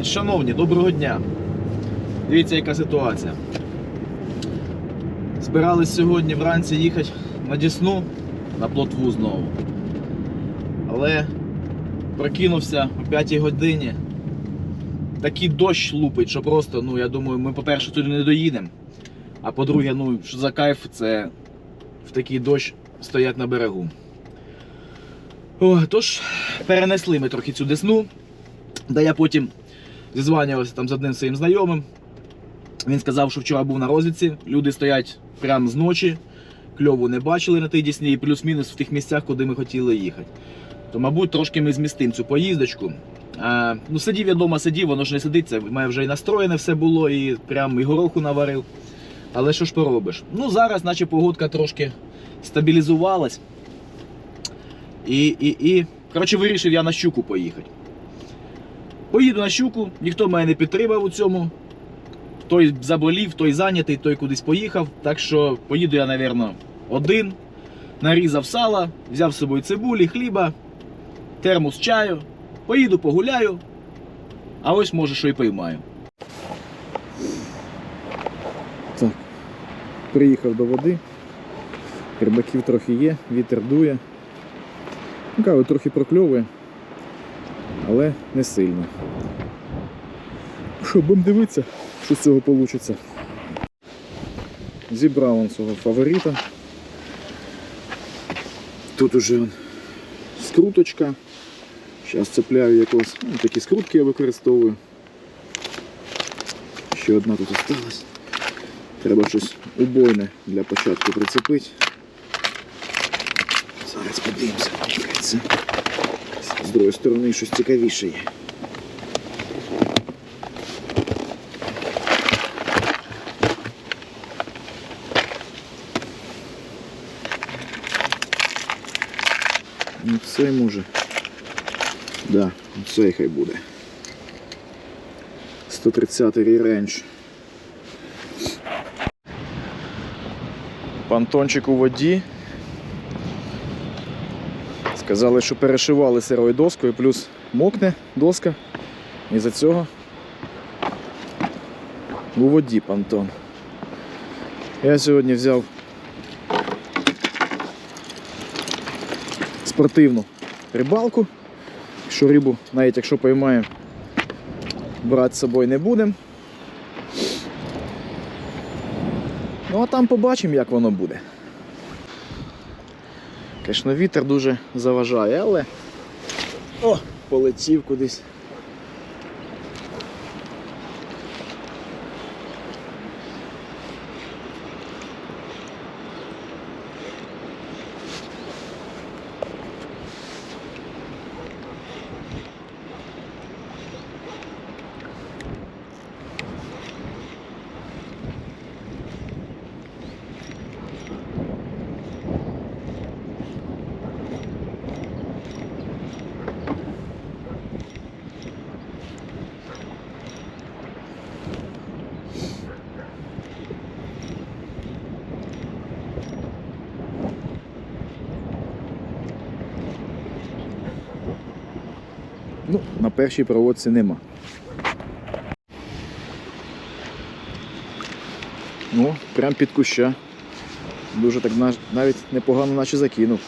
Значить, Шановні, доброго дня. Дивіться, яка ситуація. Збирались сьогодні вранці їхати на Дісну, на плотву знову. Але прокинувся о 5 годині. Такий дощ лупить, що просто, ну я думаю, ми, по-перше, туди не доїдемо. А по-друге, ну, що за кайф це в такий дощ стоять на берегу. О, тож, перенесли ми трохи цю десну, де я потім зізванювався там з одним своїм знайомим. Він сказав, що вчора був на розвідці, люди стоять прямо з ночі, кльову не бачили на тій дісні і плюс-мінус в тих місцях, куди ми хотіли їхати. То, мабуть, трошки ми змістимо цю поїздочку. А, ну, сидів я вдома, сидів, воно ж не сидить, це в мене вже і настроєне все було, і прям і гороху наварив. Але що ж поробиш? Ну, зараз, наче погодка трошки стабілізувалась. І, і, і. Коротше, вирішив я на щуку поїхати. Поїду на щуку, ніхто мене не підтримав у цьому. Той заболів, той зайнятий, той кудись поїхав. Так що поїду я, напевно, один. Нарізав сала, взяв з собою цибулі, хліба, термос чаю. Поїду погуляю. А ось може, що і поймаю. Так. Приїхав до води. Рибаків трохи є, вітер дує. Ну, трохи прокльовує, але не сильно. Що, будемо дивитися, що з цього вийде. Зібрав он свого фаворита. Тут уже скруточка. Зараз цепляю якось. Ну, такі скрутки я використовую. Ще одна тут осталась. Треба щось убойне для початку прицепити. Зараз подивимося, чекайте. З другої сторони щось цікавіше є. Ну, цей може. Да, цей хай буде. 130 рейндж. Пантончик у воді. Сказали, що перешивали сирою доскою, плюс мокне доска. І за цього у воді пантон. Я сьогодні взяв спортивну рибалку. Що рибу, навіть якщо поймаємо, брати з собою не будемо. Ну а там побачимо, як воно буде. Звісно, вітер дуже заважає, але о, полетів кудись. Ну, на першій проводці нема. Ну, прям під куща. Дуже так навіть непогано наче закинув.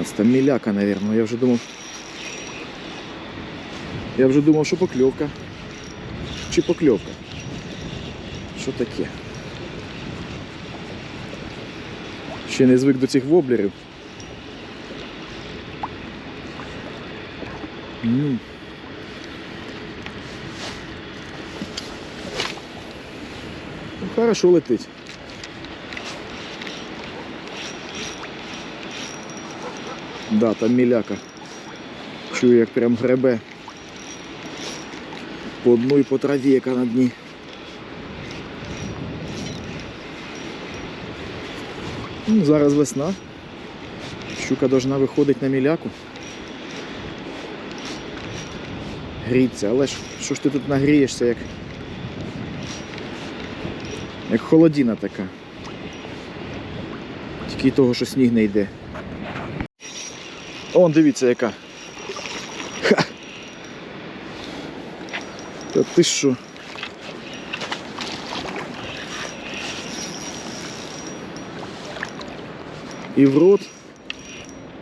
А це там міляка, мабуть. Я вже думав. Я вже думав, що покльовка. Чи покльовка? Що таке? Ще не звик до цих воблерів. Ну. Ну, Хорошо летить. Да, там міляка. Чую, як прям гребе. По дну і по траві, яка на дні. Ну, зараз весна. Щука должна виходити на міляку. гріться, але ж що ж ти тут нагрієшся, як як холодіна така. Тільки й того, що сніг не йде. Он дивіться яка. Ха! Та ти що? І в рот.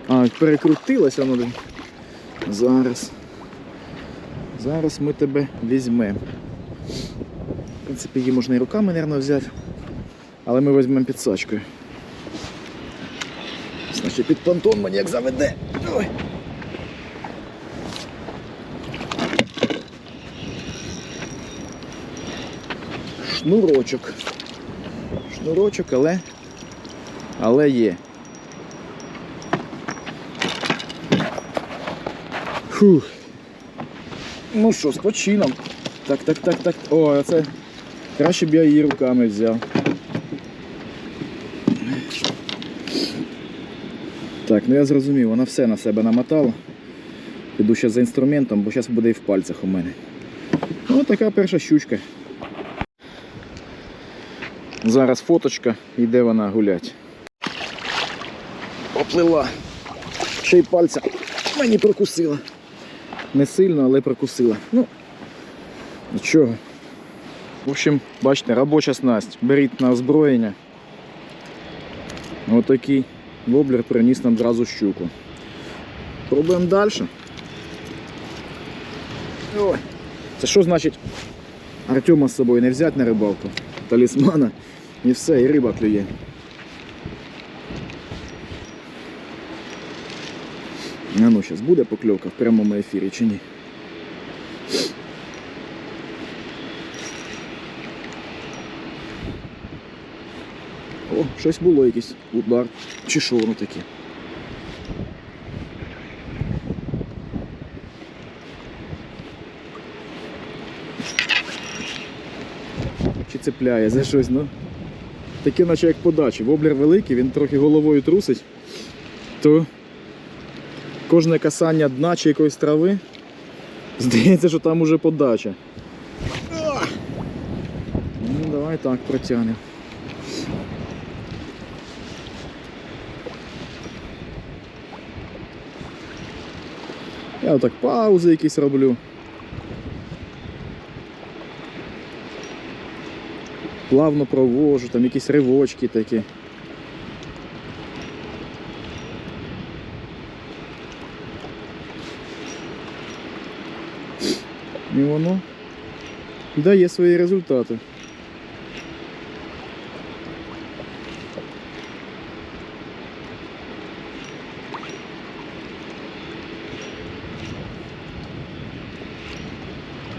А, перекрутилася вона. Зараз. Зараз ми тебе візьмемо. В принципі, її можна і руками, мабуть, взяти. Але ми візьмемо підсачкою. Значить, під понтон мені як заведе. Ой. Шнурочок. Шнурочок, але. Але є. Фух. Ну що, з почином. Так, так, так, так. О, це краще б я її руками взяв. Так, ну я зрозумів, вона все на себе намотала. Піду ще за інструментом, бо зараз буде і в пальцях у мене. Ну, така перша щучка. Зараз фоточка, йде вона гулять. Поплила. Ще й пальця мені прокусила. Не сильно, але прокусила. Ну, нічого. В общем, бачите, робоча снасть. Беріть на озброєння. Отакий воблер приніс нам зразу щуку. Пробуємо далі. Ой. Це що значить Артема з собою не взяти на рибалку? Талісмана і все, і риба клює. А ну, зараз буде покльовка в прямому ефірі чи ні? О, щось було якийсь удар. Чи що воно таке? Чи цепляє за щось, ну? Таке наче як подачі. Воблер великий, він трохи головою трусить, то кожне касання дна чи якоїсь трави, здається, що там уже подача. Ну, давай так протягнемо. Я отак паузи якісь роблю. Плавно провожу, там якісь ривочки такі. І воно дає свої результати.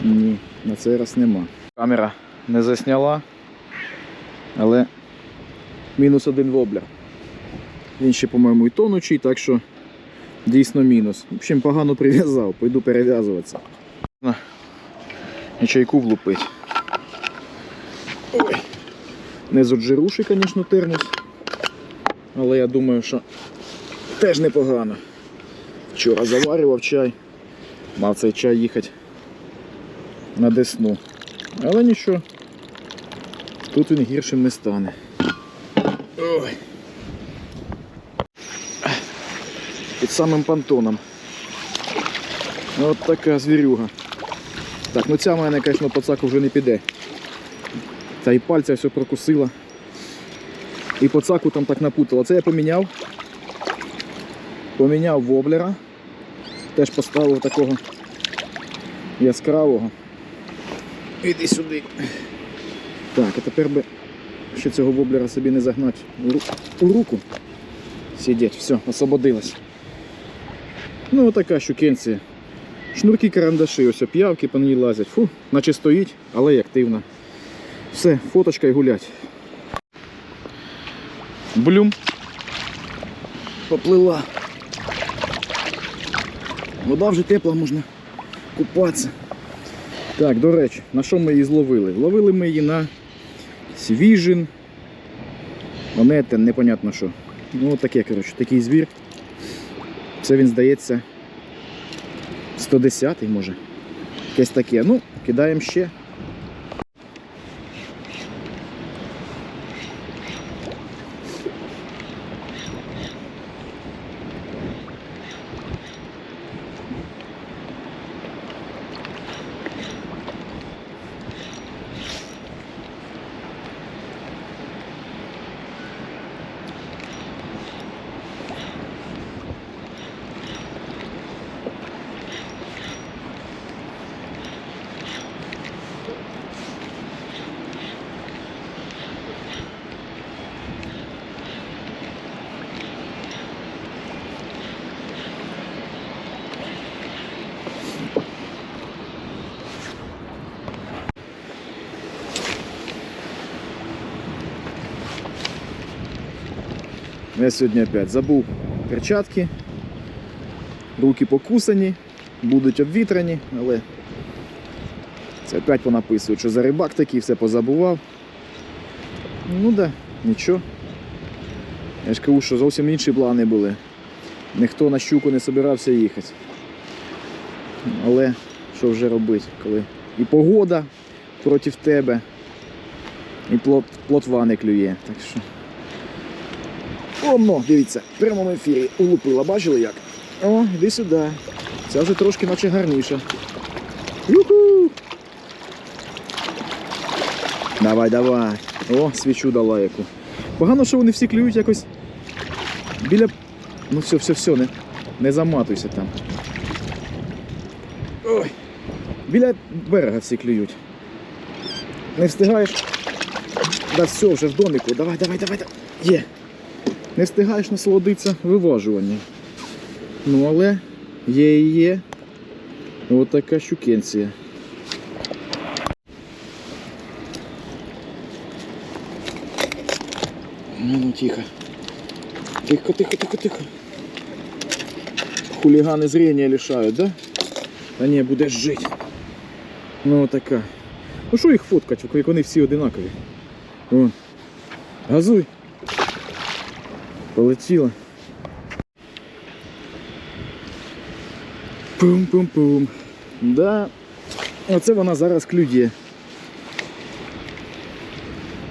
Ні, на цей раз нема. Камера не засняла, але мінус один воблер. Він ще, по-моєму, і тонучий, так що дійсно мінус. В общем, погано прив'язав, пойду перев'язуватися. І чайку влупить. Ой. Не з оджируші, звісно, термос. Але я думаю, що теж непогано. Вчора заварював чай. Мав цей чай їхати на десну. Але нічого. Тут він гіршим не стане. Ой. Під самим понтоном. От така звірюга. Так, ну ця мене, звісно, по цаку вже не піде. Та і пальця все прокусила. І по цаку там так напутала. Це я поміняв. Поміняв воблера. Теж поставив такого яскравого. Іди сюди. Так, а тепер би ще цього воблера собі не загнати у, у руку. Сидіть, все, освободилась. Ну, отака щукенція. Шнурки карандаші, ось п'явки по ній лазять. Фу, наче стоїть, але й активна. Все, фоточка і гулять. Блюм. Поплила. Вода вже тепла, можна купатися. Так, до речі, на що ми її зловили? Ловили ми її на свіжин. Монети, непонятно що. Ну таке, коротше, такий звір. Це він здається 110 може. Якесь таке. Ну, кидаємо ще. Я сьогодні опять забув перчатки, руки покусані, будуть обвітряні, але це опять понаписують, що за рибак такий все позабував. Ну да, нічого. Я ж кажу, що зовсім інші плани були. Ніхто на щуку не собирався їхати. Але що вже робити, коли і погода проти тебе, і плот, плотва не клює. Так що. Омно, дивіться, в прямому ефірі улупила, бачили як? О, іди сюди. Ця вже трошки наче гарніша. Юху! Давай, давай. О, свічу дала яку. Погано, що вони всі клюють якось біля. Ну все, все, все, не, не заматуйся там. Ой. Біля берега всі клюють. Не встигаєш. Да все, вже в домику. Давай, давай, давай. давай. Є. Не встигаєш насолодитися виважуванням. Ну але є і є. Ось така щукенція. Ну, ну тихо. Тихо, тихо, тихо, тихо. Хулиганы зрения лишают, да? А ні, будеш жити. Ну така. Ну що їх фоткать, як вони всі одинакові. Вон. Газуй. Полетіла. Пум-пум-пум. Да. Оце вона зараз клює.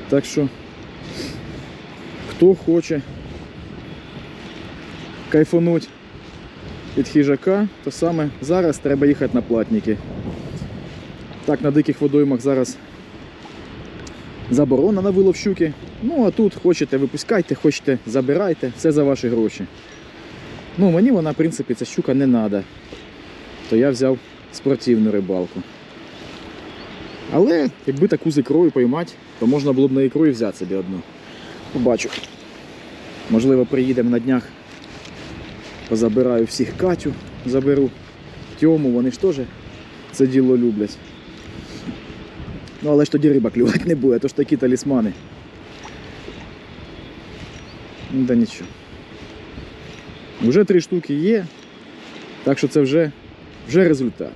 Так що, хто хоче кайфануть від хижака, то саме зараз треба їхати на платники. Так, на диких водоймах зараз заборона на вилов щуки. Ну а тут хочете випускайте, хочете забирайте, все за ваші гроші. Ну, мені вона, в принципі, ця щука не треба. То я взяв спортивну рибалку. Але якби таку з ікрою поймати, то можна було б на ікру і взяти собі одну. Побачу. Можливо, приїдемо на днях. Позабираю всіх Катю, заберу Тьому, вони ж теж це діло люблять. Ну, але ж тоді риба клювати не буде, то ж такі талісмани. Ну, да нічого. Вже три штуки є, так що це вже, вже результат.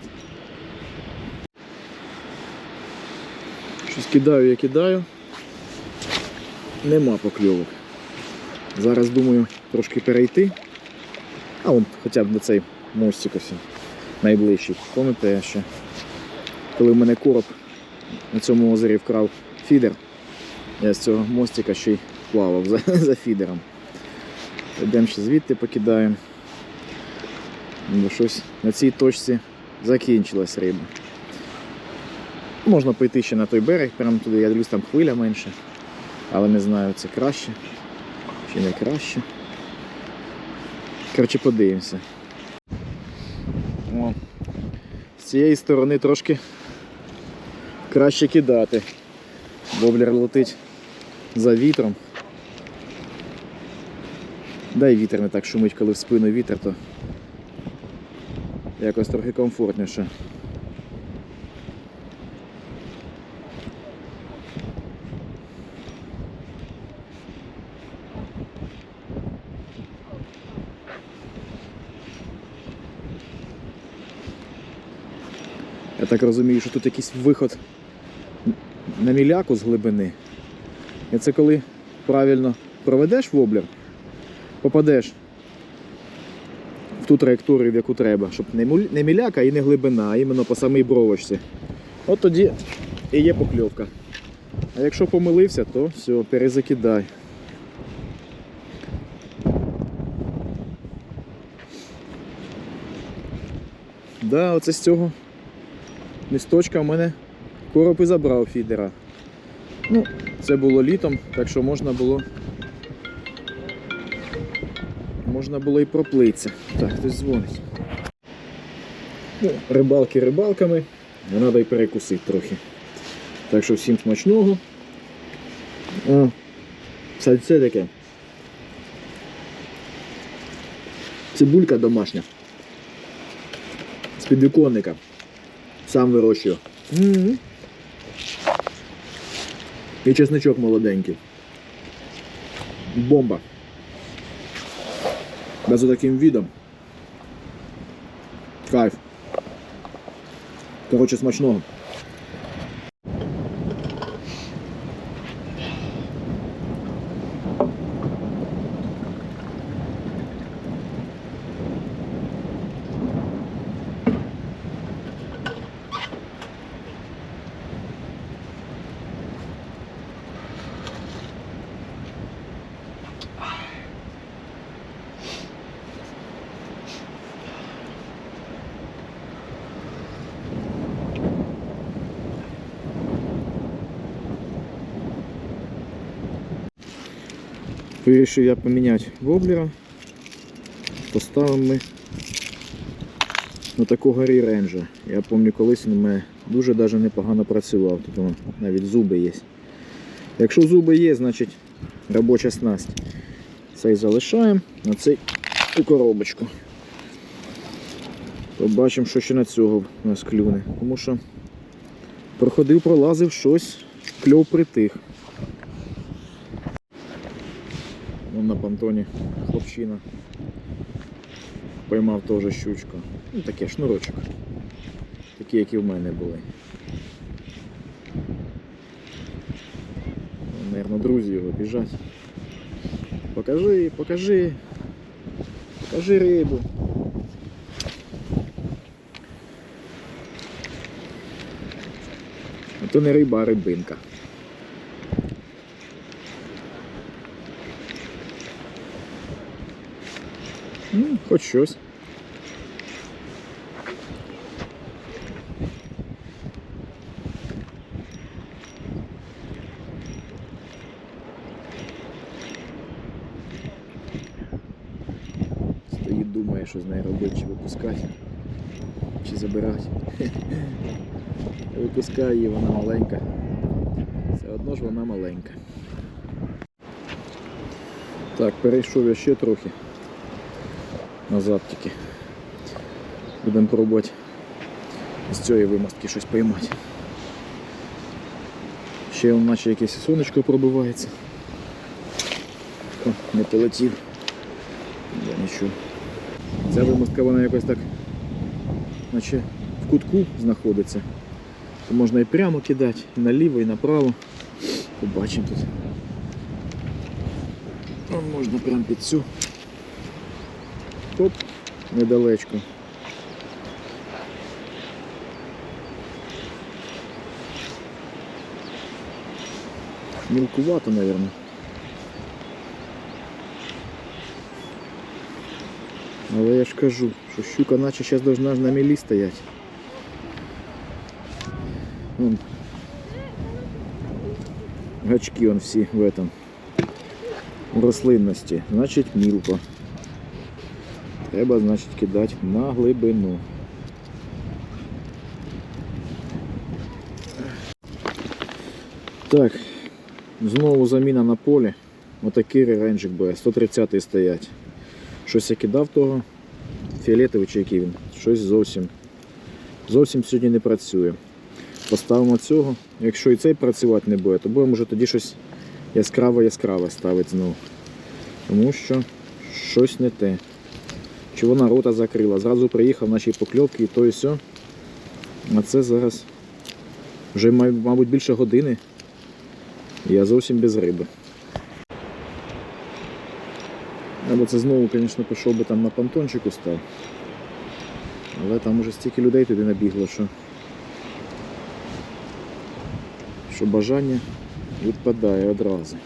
Щось кидаю, я кидаю. Нема покльовок. Зараз думаю трошки перейти. А вон хоча б на цей мостик ось найближчий. Пам'ятаєте ще, коли в мене короб на цьому озері вкрав фідер, я з цього мостика ще й плавав за, за фідером. Йдемо ще звідти покидаємо. Бо щось на цій точці закінчилась риба. Можна пойти ще на той берег, прямо туди, я дивлюсь, там хвиля менше. Але не знаю, це краще чи не краще. Коротше, подивимося. О, з цієї сторони трошки краще кидати. Воблер летить за вітром. Да і вітер не так шумить, коли в спину вітер, то якось трохи комфортніше. Я так розумію, що тут якийсь виход на міляку з глибини. І це коли правильно проведеш воблер, попадеш в ту траєкторію, в яку треба, щоб не міляка і не глибина, а іменно по самій бровочці. От тоді і є покльовка. А якщо помилився, то все, перезакидай. Да, оце з цього місточка в мене короб і забрав фідера. Ну, це було літом, так що можна було. Можна було і проплитися. Так, хтось дзвонить. Ну, рибалки рибалками, а треба і перекусити трохи. Так що всім смачного. О, сальце таке. Цибулька домашня. З підвіконника. Сам вирощую. М. І чесничок молоденький. Бомба. Без за таким видом. Кайф. Короче, смачного. Вирішив я поміняти воблера. Поставимо ми на такого рейнджа. Я пам'ятаю, колись він мене дуже даже непогано працював. Тут навіть зуби є. Якщо зуби є, значить робоча снасть. Цей залишаємо, а цей у коробочку. Побачимо, що ще на цього у нас клюне. Тому що проходив, пролазив щось, кльов притих. Вон на понтоні хлопчина. Поймав теж щучку. Ну таке шнурочок. Такі, які в мене були. Наверно, друзі його біжать. Покажи, покажи. Покажи рибу. А то не риба, а рибинка. Ну, хоч щось. Стоїть, думає, що з нею робити, чи випускати, чи забирати. Випускає її, вона маленька. Все одно ж вона маленька. Так, перейшов я ще трохи назад тільки. Будемо пробувати з цієї вимостки щось поймати. Ще наче якесь сонечко пробивається. О, не полетів. Я нічого. Ця вимостка вона якось так наче в кутку знаходиться. То можна і прямо кидати, і наліво, і направо. Побачимо тут. Можна прямо під цю. Топ недалечко. Мілкувато, мабуть. Але я ж кажу, що щука наче зараз должна ж на мілі стояти. Вон. Гачки он всі в этом. В рослинності. Значить мілко. Треба, значить, кидати на глибину. Так, знову заміна на полі. Отакий реренджик буде, 130 стоять. Щось я кидав того. Фіолетовий чи який він. Щось зовсім. Зовсім сьогодні не працює. Поставимо цього. Якщо і цей працювати не буде, то будемо вже тоді щось яскраво-яскраве ставити знову. Тому що щось не те чи вона рота закрила. Зразу приїхав наші покльовки і то і все. А це зараз вже, мабуть, більше години. Я зовсім без риби. Або це знову, звісно, пішов би там на понтончику став. Але там уже стільки людей туди набігло, що, що бажання відпадає одразу.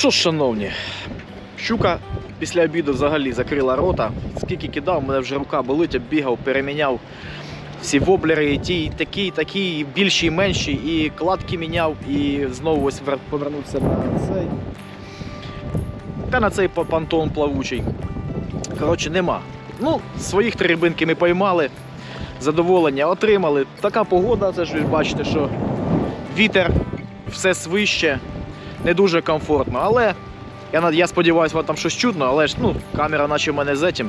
Що ж, шановні, щука після обіду взагалі закрила рота. Скільки кидав, мене вже рука болить, оббігав, переміняв всі воблери, ті, і такі, і такі, і більші, і менші, і кладки міняв, і знову ось повернувся на цей. Та на цей па- пантон плавучий. Коротше, нема. Ну, своїх три рибинки ми поймали, задоволення отримали. Така погода, це ж ви бачите, що вітер, все свище, не дуже комфортно. Але я, я сподіваюся, вам там щось чутно, але ж ну, камера наче в мене з этим,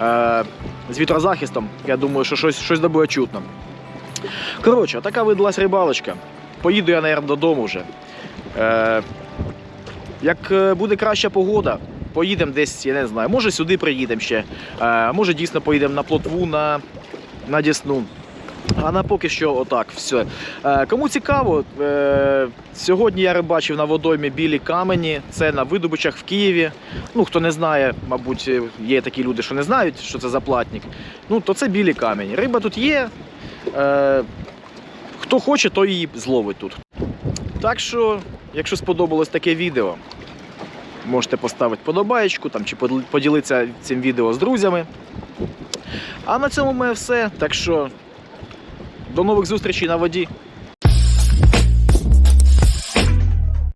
е, з вітрозахистом. Я думаю, що щось, щось буде чутно. Коротше, така видалась рибалочка. Поїду я, мабуть, додому вже. Е, як е, буде краща погода, поїдемо десь, я не знаю, може сюди приїдемо ще, е, може дійсно поїдемо на плотву, на, на Дісну. А на поки що отак, все. Е, кому цікаво, е, сьогодні я рибачив на водоймі білі камені. Це на видобичах в Києві. Ну, хто не знає, мабуть, е, є такі люди, що не знають, що це за платник. Ну, то це білі камені. Риба тут є. Е, хто хоче, той її зловить тут. Так що, якщо сподобалось таке відео, можете поставити подобаєчку там, чи поділитися цим відео з друзями. А на цьому мене все. Так що до нових зустрічей на воді.